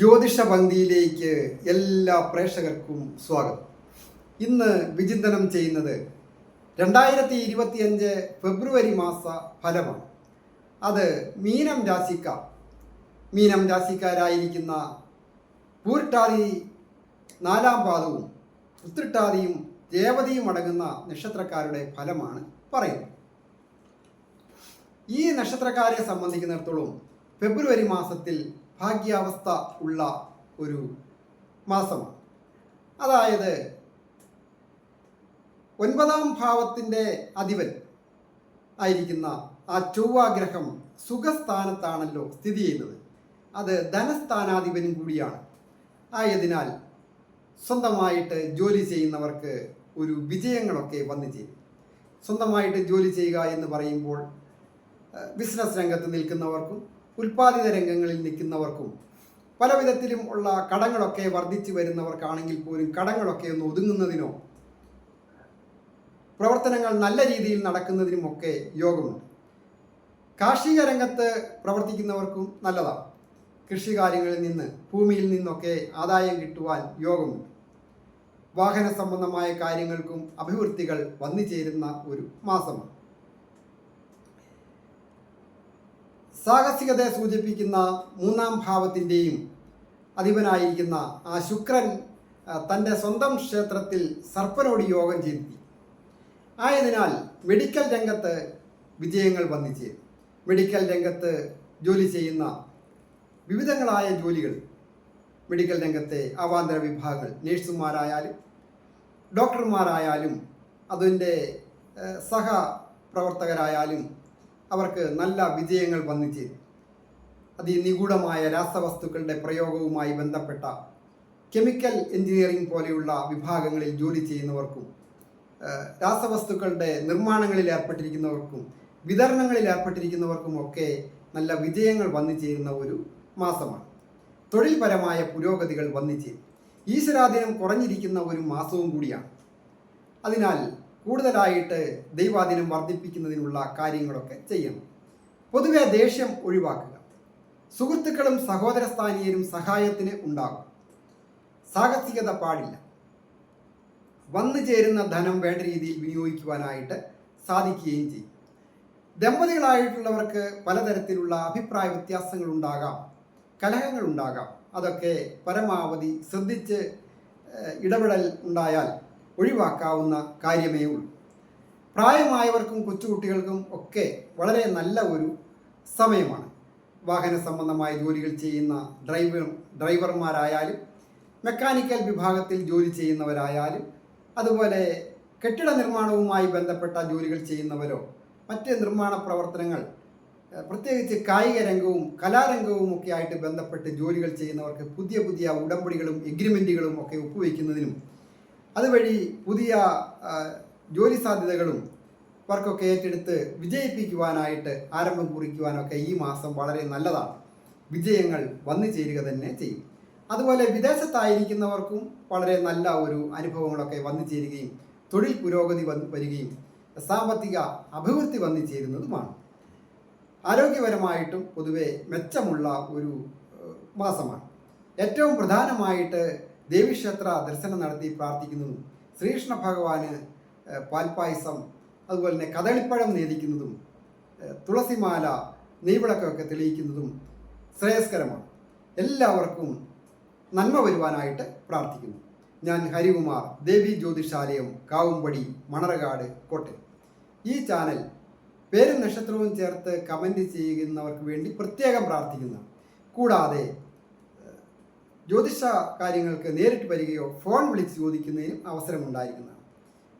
ജ്യോതിഷ പന്തിയിലേക്ക് എല്ലാ പ്രേക്ഷകർക്കും സ്വാഗതം. ഇന്ന് വിചിന്തനം ചെയ്യുന്നത് രണ്ടായിരത്തി ഇരുപത്തിയഞ്ച് ഫെബ്രുവരി മാസ ഫലമാണ്. അത് മീനം രാശിക്കാർ മീനം രാശിക്കാരായിരിക്കുന്ന പൂരിട്ടാതി നാലാം പാദവും ഉത്തിട്ടാതിയും രേവതിയും അടങ്ങുന്ന നക്ഷത്രക്കാരുടെ ഫലമാണ് പറയുന്നത്. ഈ നക്ഷത്രക്കാരെ സംബന്ധിക്കുന്നിടത്തോളം ഫെബ്രുവരി മാസത്തിൽ ഭാഗ്യാവസ്ഥ ഉള്ള ഒരു മാസമാണ്. അതായത് ഒൻപതാം ഭാവത്തിന്റെ അധിപൻ ആയിരിക്കുന്ന ആ ചൊവ്വാഗ്രഹം സുഖസ്ഥാനത്താണല്ലോ സ്ഥിതി ചെയ്യുന്നത്. അത് ധനസ്ഥാനാധിപനും കൂടിയാണ്. ആയതിനാൽ സ്വന്തമായിട്ട് ജോലി ചെയ്യുന്നവർക്ക് ഒരു വിജയങ്ങളൊക്കെ വന്നു ചേരും. സ്വന്തമായിട്ട് ജോലി ചെയ്യുക എന്ന് പറയുമ്പോൾ ബിസിനസ് രംഗത്ത് നിൽക്കുന്നവർക്കും ഉൽപ്പാദിത രംഗങ്ങളിൽ നിൽക്കുന്നവർക്കും പല വിധത്തിലും ഉള്ള കടങ്ങളൊക്കെ വർദ്ധിച്ചു വരുന്നവർക്കാണെങ്കിൽ പോലും കടങ്ങളൊക്കെ ഒന്ന് ഒതുങ്ങുന്നതിനോ പ്രവർത്തനങ്ങൾ നല്ല രീതിയിൽ നടക്കുന്നതിനുമൊക്കെ യോഗമുണ്ട്. കാർഷിക രംഗത്ത് പ്രവർത്തിക്കുന്നവർക്കും നല്ലതാണ്. കൃഷി കാര്യങ്ങളിൽ നിന്ന് ഭൂമിയിൽ നിന്നൊക്കെ ആദായം കിട്ടുവാൻ യോഗമുണ്ട്. വാഹന സംബന്ധമായ കാര്യങ്ങൾക്കും അഭിവൃദ്ധികൾ വന്നു ചേരുന്ന ഒരു മാസമാണ്. സാഹസികതയെ സൂചിപ്പിക്കുന്ന മൂന്നാം ഭാവത്തിന്റെയും അധിപനായിരിക്കുന്ന ആ ശുക്രൻ തന്റെ സ്വന്തം ക്ഷേത്രത്തിൽ സർപ്പനോട് യോഗം ചെയ്തി ആയതിനാൽ മെഡിക്കൽ രംഗത്ത് വിജയങ്ങൾ വന്നിച്ച് മെഡിക്കൽ രംഗത്ത് ജോലി ചെയ്യുന്ന വിവിധങ്ങളായ ജോലികൾ മെഡിക്കൽ രംഗത്തെ അവാന്തര വിഭാഗങ്ങൾ നേഴ്സുമാരായാലും ഡോക്ടർമാരായാലും അതിന്റെ സഹ പ്രവർത്തകരായാലും അവർക്ക് നല്ല വിജയങ്ങൾ വന്നു ചേരും അതിനിഗൂഢമായ രാസവസ്തുക്കളുടെ പ്രയോഗവുമായി ബന്ധപ്പെട്ട കെമിക്കൽ എഞ്ചിനീയറിംഗ് പോലെയുള്ള വിഭാഗങ്ങളിൽ ജോലി ചെയ്യുന്നവർക്കും രാസവസ്തുക്കളുടെ നിർമ്മാണങ്ങളിൽ ഏർപ്പെട്ടിരിക്കുന്നവർക്കും വിതരണങ്ങളിൽ ഏർപ്പെട്ടിരിക്കുന്നവർക്കും ഒക്കെ നല്ല വിജയങ്ങൾ വന്നു ചേരുന്ന ഒരു മാസമാണ്. തൊഴിൽപരമായ പുരോഗതികൾ വന്നു ചേരും ഈശ്വരാധീനം കുറഞ്ഞിരിക്കുന്ന ഒരു മാസവും കൂടിയാണ്. അതിനാൽ കൂടുതലായിട്ട് ദൈവാധീനം വർദ്ധിപ്പിക്കുന്നതിനുള്ള കാര്യങ്ങളൊക്കെ ചെയ്യണം. പൊതുവെ ദേഷ്യം ഒഴിവാക്കുക. സുഹൃത്തുക്കളും സഹോദരസ്ഥാനീയരും സഹായത്തിന് ഉണ്ടാകും. സാഹസികത പാടില്ല. വന്നു ചേരുന്ന ധനം വേണ്ട രീതിയിൽ വിനിയോഗിക്കുവാനായിട്ട് സാധിക്കുകയും ചെയ്യും. ദമ്പതികളായിട്ടുള്ളവർക്ക് പലതരത്തിലുള്ള അഭിപ്രായ വ്യത്യാസങ്ങൾ ഉണ്ടാകാം. കലഹങ്ങൾ ഉണ്ടാകാം. അതൊക്കെ പരമാവധി ശ്രദ്ധിച്ച് ഇടപെടൽ ഉണ്ടായാൽ ഒഴിവാക്കാവുന്ന കാര്യമേ ഉള്ളൂ. പ്രായമായവർക്കും കൊച്ചുകുട്ടികൾക്കും ഒക്കെ വളരെ നല്ല ഒരു സമയമാണ്. വാഹന സംബന്ധമായ ജോലികൾ ചെയ്യുന്ന ഡ്രൈവർ ഡ്രൈവർമാരായാലും മെക്കാനിക്കൽ വിഭാഗത്തിൽ ജോലി ചെയ്യുന്നവരായാലും അതുപോലെ കെട്ടിട നിർമ്മാണവുമായി ബന്ധപ്പെട്ട ജോലികൾ ചെയ്യുന്നവരോ മറ്റ് നിർമ്മാണ പ്രവർത്തനങ്ങൾ പ്രത്യേകിച്ച് കായിക രംഗവും കലാരംഗവും ഒക്കെ ആയിട്ട് ബന്ധപ്പെട്ട് ജോലികൾ ചെയ്യുന്നവർക്ക് പുതിയ പുതിയ ഉടമ്പടികളും എഗ്രിമെന്റുകളും ഒക്കെ ഒപ്പുവെക്കുന്നതിനും അതുവഴി പുതിയ ജോലി സാധ്യതകളും വർക്കൊക്കെ ഏറ്റെടുത്ത് വിജയിപ്പിക്കുവാനായിട്ട് ആരംഭം കുറിക്കുവാനൊക്കെ ഈ മാസം വളരെ നല്ലതാണ്. വിജയങ്ങൾ വന്നു ചേരുക തന്നെ ചെയ്യും. അതുപോലെ വിദേശത്തായിരിക്കുന്നവർക്കും വളരെ നല്ല ഒരു അനുഭവങ്ങളൊക്കെ വന്നു ചേരുകയും തൊഴിൽ പുരോഗതി വന്ന് വരികയും സാമ്പത്തിക അഭിവൃദ്ധി വന്നു ചേരുന്നതുമാണ്. ആരോഗ്യപരമായിട്ടും പൊതുവെ മെച്ചമുള്ള ഒരു മാസമാണ്. ഏറ്റവും പ്രധാനമായിട്ട് ദേവീക്ഷേത്ര ദർശനം നടത്തി പ്രാർത്ഥിക്കുന്നതും ശ്രീകൃഷ്ണ ഭഗവാന് പാൽപായസം അതുപോലെ തന്നെ കദളിപ്പഴം നേദിക്കുന്നതും തുളസിമാല നെയ്വിളക്കമൊക്കെ തെളിയിക്കുന്നതും ശ്രേയസ്കരമാണ്. എല്ലാവർക്കും നന്മ വരുവാനായിട്ട് പ്രാർത്ഥിക്കുന്നു. ഞാൻ ഹരികുമാർ ദേവി ജ്യോതിഷാലയം കാവുംപടി മണറകാട് കോട്ടയം. ഈ ചാനൽ പേരും നക്ഷത്രവും ചേർത്ത് കമന്റ് ചെയ്യുന്നവർക്ക് വേണ്ടി പ്രത്യേകം പ്രാർത്ഥിക്കുന്നു. കൂടാതെ ജ്യോതിഷ കാര്യങ്ങൾക്ക് നേരിട്ട് വരികയോ ഫോൺ വിളിച്ച് ചോദിക്കുന്നതിനും അവസരമുണ്ടായിരിക്കുന്നതാണ്.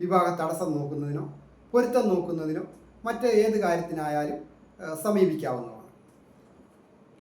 വിവാഹ തടസ്സം നോക്കുന്നതിനോ പൊരുത്തം നോക്കുന്നതിനോ മറ്റ് ഏത് കാര്യത്തിനായാലും സമീപിക്കാവുന്നതാണ്.